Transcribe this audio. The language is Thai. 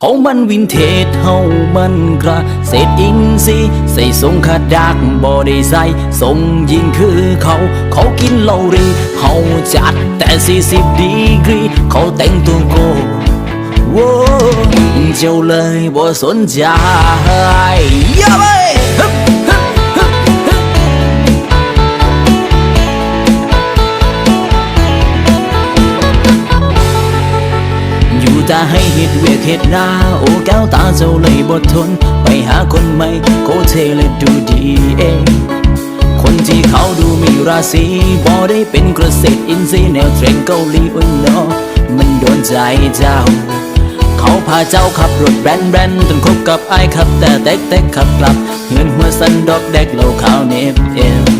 เขามันวินเทจเฮามันกระเศษอินซีใส่ทรงขาดักบ่ได้ใส่ทรงยิงคือเขา เขากินเหล้ารีเฮาจัดแต่สี่สิบดีกรี เขาแต่งตัวโกโว้เจ้าเลยบ่สนใจอย่าไป อยู่แต่ให้เห็ดเวียกเห็ดหน้าโอ้แก้วตาเจ้าเลยบดทน ไปหาคนใหม่โคเทเลยดูดีเองคนที่เขาดูมีราศีบอได้เป็นเกษตรอินทรีย์แนวเทรนเกาหลีอุ้ยเนาะมันโดนใจเจ้า เขาพาเจ้าขับรถแบรนด์แบรนด์ต้องคบกับไอ้ขับแต่แตกแตกขับกลับเงินหัวสันดอกแดกเหล่าขาวเนบเอว